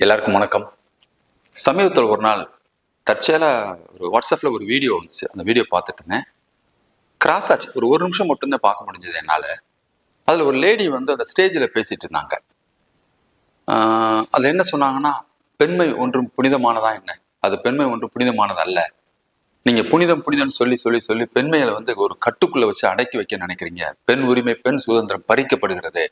எல்லாருக்கும் வணக்கம். சமீபத்தில் ஒரு நாள் தற்செயலாக ஒரு வாட்ஸ்அப்பில் ஒரு வீடியோ வந்துச்சு. அந்த வீடியோ பார்த்துட்டுங்க கிராஸ் ஆச்சு. ஒரு ஒரு நிமிஷம் மட்டும்தான் பார்க்க முடிஞ்சது என்னால். அதில் ஒரு லேடி வந்து அந்த ஸ்டேஜில் பேசிட்டு இருந்தாங்க. அதில் என்ன சொன்னாங்கன்னா பெண்மை ஒன்றும் புனிதமானதா என்ன? அது பெண்மை ஒன்றும் புனிதமானதல்ல. நீங்கள் புனிதம் புனிதம்னு சொல்லி சொல்லி சொல்லி பெண்மையில வந்து ஒரு கட்டுக்குள்ளே வச்சு அடக்கி வைக்க நினைக்கிறீங்க. பெண் உரிமை பெண் சுதந்திரம் பறிக்கப்படுகிறது.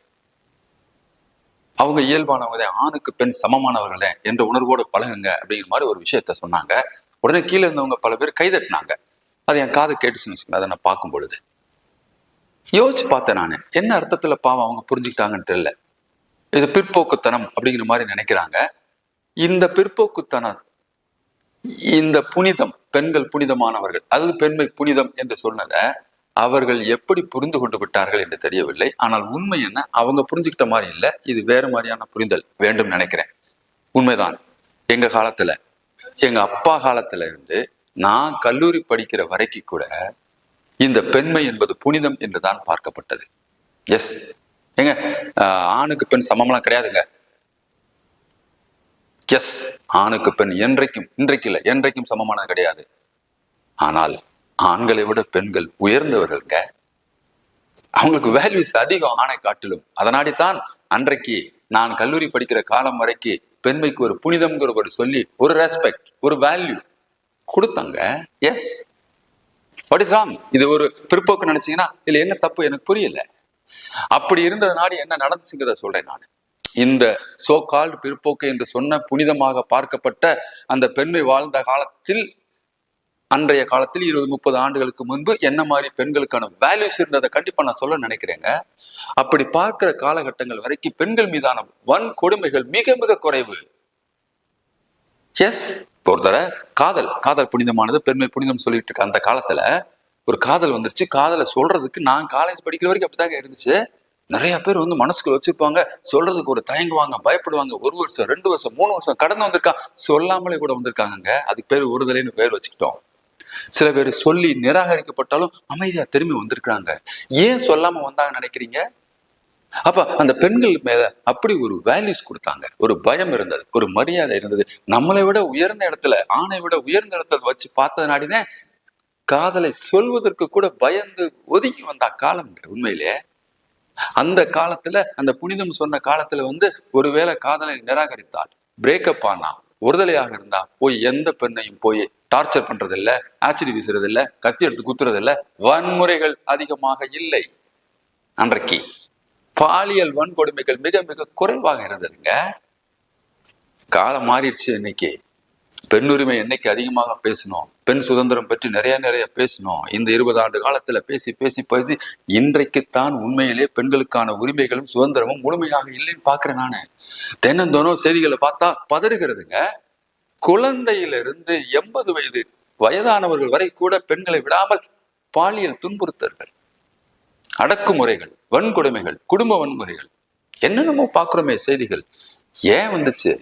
அவங்க இயல்பானவங்க ஆணுக்கு பெண் சமமானவர்களே என்ற உணர்வோடு பழகுங்க அப்படிங்கிற மாதிரி ஒரு விஷயத்த சொன்னாங்க. உடனே கீழே இருந்தவங்க பல பேர் கைதட்டினாங்க. அது என் காது கேட்டுச்சுன்னு வச்சுக்கோங்க அதை நான் பார்க்கும் பொழுது. யோசிச்சு பார்த்தேன் நான் என்ன அர்த்தத்துல பாவம் அவங்க புரிஞ்சுக்கிட்டாங்கன்னு தெரியல. இது பிற்போக்குத்தனம் அப்படிங்கிற மாதிரி நினைக்கிறாங்க. இந்த பிற்போக்குத்தனம் இந்த புனிதம் பெண்கள் புனிதமானவர்கள் அதாவது பெண்மை புனிதம் என்று சொன்னதை அவர்கள் எப்படி புரிந்து கொண்டு விட்டார்கள் என்று தெரியவில்லை. ஆனால் உண்மை என்ன? அவங்க புரிஞ்சுக்கிட்ட மாதிரி இல்லை. இது வேறு மாதிரியான புரிதல் வேண்டும் நினைக்கிறேன். உண்மைதான். எங்க காலத்துல எங்க அப்பா காலத்துல இருந்து நான் கல்லூரி படிக்கிற வரைக்கும் கூட இந்த பெண்மை என்பது புனிதம் என்றுதான் பார்க்கப்பட்டது. எஸ் ஏங்க ஆணுக்கு பெண் சமம்லாம் கிடையாதுங்க. எஸ் ஆணுக்கு பெண் என்றைக்கும் இன்றைக்கு இல்லை. என்றைக்கும் சமமானது கிடையாது. ஆனால் ஆண்களை விட பெண்கள் உயர்ந்தவர்கள்ங்க அவங்களுக்கு வேல்யூஸ் அதிகம் ஆணை காட்டிலும். அதனாடித்தான் அன்றைக்கு நான் கல்லூரி படிக்கிற காலம் வரைக்கு பெண்மைக்கு ஒரு புனிதம்ங்கிற ஒரு சொல்லி ஒரு ரெஸ்பெக்ட் ஒரு வேல்யூ கொடுத்தாங்க. எஸ் வாட் இஸ் ராங் இது ஒரு பிற்போக்கு நினைச்சீங்கன்னா இதுல என்ன தப்பு? எனக்கு புரியல. அப்படி இருந்ததுனாடி என்ன நடந்துச்சுங்கிறத சொல்றேன் நான். இந்த சோ கால்டு பிற்போக்கு என்று சொன்ன புனிதமாக பார்க்கப்பட்ட அந்த பெண்மை வாழ்ந்த காலத்தில் அன்றைய காலத்தில் இருபது முப்பது ஆண்டுகளுக்கு முன்பு என்ன மாதிரி பெண்களுக்கான வேல்யூஸ் இருந்ததை கண்டிப்பா நான் சொல்ல நினைக்கிறேங்க. அப்படி பார்க்கிற காலகட்டங்கள் வரைக்கும் பெண்கள் மீதான வன் கொடுமைகள் மிக மிக குறைவு. எஸ் ஒரு தடவை காதல் காதல் புனிதமானது பெண்மை புனிதம் சொல்லிட்டு இருக்க அந்த காலத்துல ஒரு காதல் வந்துருச்சு. காதலை சொல்றதுக்கு நான் காலேஜ் படிக்கிற வரைக்கும் அப்படிதாங்க இருந்துச்சு. நிறைய பேர் வந்து மனசுக்குள்ள வச்சிருப்பாங்க. சொல்றதுக்கு ஒரு தயங்குவாங்க பயப்படுவாங்க. ஒரு வருஷம் ரெண்டு வருஷம் மூணு வருஷம் கடந்து வந்திருக்கான். சொல்லாமலே கூட வந்திருக்காங்க அதுக்கு பேர் ஒருதலைன்னு பேர் வச்சுக்கிட்டோம். சில பேர் சொல்லி நிராகரிக்கப்பட்டாலும் அமைதியா திரும்பி வந்திருக்கிறாங்க. ஏன் சொல்லாம வந்தாங்கன்னு நினைக்கிறீங்க? அப்ப அந்த பெண்கள் மேல அப்படி ஒரு வேல்யூஸ் கொடுத்தாங்க. ஒரு பயம் இருந்தது ஒரு மரியாதை இருந்தது. நம்மளை விட உயர்ந்த இடத்துல ஆணை விட உயர்ந்த இடத்துல வச்சு பார்த்ததுனாடிதான் காதலை சொல்வதற்கு கூட பயந்து ஒதுங்கி வந்தா காலம் உண்மையிலே. அந்த காலத்துல அந்த புனிதம் சொன்ன காலத்துல வந்து ஒருவேளை காதலை நிராகரித்தால் பிரேக்கப் ஆனா ஒருதலையாக இருந்தா போய் எந்த பெண்ணையும் போய் டார்ச்சர் பண்றது இல்ல ஆசிட் வீசுறது இல்ல கத்தி எடுத்து குத்துறது இல்ல வன்முறைகள் அதிகமாக இல்லை. அன்றைக்கு பாலியல் வன்கொடுமைகள் மிக மிக குறைவாக இருந்ததுங்க. காலம் மாறிடுச்சு இன்னைக்கு. பெண் உரிமை என்னைக்கு அதிகமாக பேசணும் பெண் சுதந்திரம் பற்றி நிறைய நிறைய பேசணும் இந்த இருபது ஆண்டு காலத்துல பேசி பேசி பேசி இன்றைக்குத்தான் உண்மையிலே பெண்களுக்கான உரிமைகளும் சுதந்திரமும் முழுமையாக இல்லைன்னு பாக்குறேன் நானு. தினந்தோறும் செய்திகளை பார்த்தா பதறுகிறதுங்க. குழந்தையிலிருந்து எண்பது வயது வயதானவர்கள் வரை கூட பெண்களை விடாமல் பாலியல் துன்புறுத்தல்கள் அடக்குமுறைகள் வன்கொடுமைகள் குடும்ப வன்முறைகள் என்னென்னமோ பார்க்குறோமே செய்திகள். ஏன் வந்துச்சு?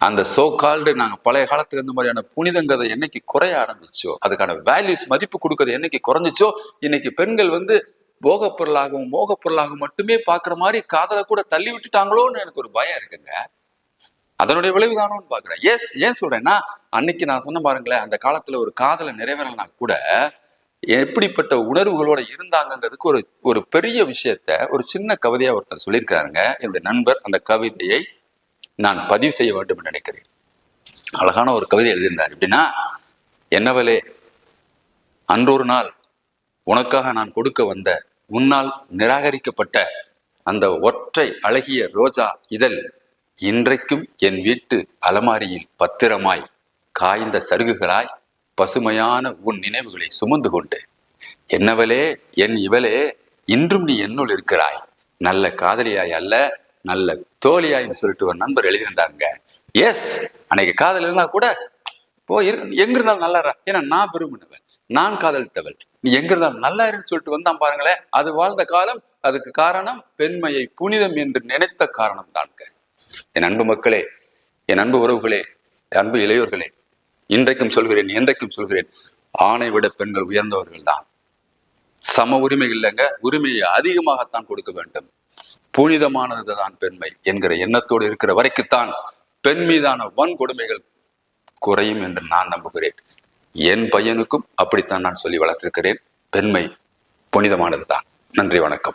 அந்த சோ கால்டு நாங்க பழைய காலத்துல இருந்த மாதிரியான புனிதங்கிறத என்னைக்கு குறைய ஆரம்பிச்சோ அதுக்கான வேல்யூஸ் மதிப்பு கொடுக்கறது என்னைக்கு குறைஞ்சிச்சோ இன்னைக்கு பெண்கள் வந்து போகப் பொருளாகவும் மோகப் பொருளாகவும் மட்டுமே பார்க்குற மாதிரி காதலை கூட தள்ளி விட்டுட்டாங்களோன்னு எனக்கு ஒரு பயம் இருக்குங்க. அதனுடைய விளைவுதானோன்னு பாக்குறேன் எஸ் ஏன் சொல்றேன்னா அன்னைக்கு நான் சொன்ன பாருங்களேன் அந்த காலத்துல ஒரு காதலை நிறைவேறலைனா கூட எப்படிப்பட்ட உணர்வுகளோட இருந்தாங்கங்கிறதுக்கு ஒரு ஒரு பெரிய விஷயத்த ஒரு சின்ன கவிதையா ஒருத்தர் சொல்லியிருக்காருங்க என்னுடைய நண்பர் அந்த கவிதையை நான் பதிவு செய்ய வேண்டும் என்று நினைக்கிறேன். அழகான ஒரு கவிதை எழுதியிருந்தார். எப்படின்னா என்னவலே அன்றொரு நாள் உனக்காக நான் கொடுக்க வந்த உன்னால் நிராகரிக்கப்பட்ட அந்த ஒற்றை அழகிய ரோஜா இதழ் இன்றைக்கும் என் வீட்டு அலமாரியில் பத்திரமாய் காய்ந்த சருகுகளாய் பசுமையான உன் நினைவுகளை சுமந்து கொண்டு என்னவளே என் இவளே இன்றும் நீ என்னுள் இருக்கிறாய். நல்ல காதலியாய் அல்ல நல்ல தோழியாய்னு சொல்லிட்டு ஒரு நண்பர் எழுதியிருந்தாங்க எஸ் அன்னைக்கு காதல் இருந்தா கூட போ எங்க இருந்தாலும் நல்லா ஏன்னா நான் விரும்பினவன் நான் காதலித்தவள். நீ எங்க இருந்தாலும் நல்லா இருன்னு சொல்லிட்டு வந்தான் பாருங்களேன். அது வாழ்ந்த காலம் அதுக்கு காரணம் பெண்மையை புனிதம் என்று நினைத்த காரணம் தான்ங்க என் அன்பு மக்களே என் அன்பு உறவுகளே என் அன்பு இளையோர்களே இன்றைக்கும் சொல்கிறேன் என்றைக்கும் சொல்கிறேன் ஆணை விட பெண்கள் உயர்ந்தவர்கள் தான் சம உரிமை இல்லைங்க உரிமையை அதிகமாகத்தான் கொடுக்க வேண்டும். புனிதமானது தான் பெண்மை என்கிற எண்ணத்தோடு இருக்கிற வரைக்குத்தான் பெண் மீதான வன்கொடுமைகள் குறையும் என்று நான் நம்புகிறேன். என் பையனுக்கும் அப்படித்தான் நான் சொல்லி வளர்த்திருக்கிறேன். பெண்மை புனிதமானதுதான். நன்றி வணக்கம்.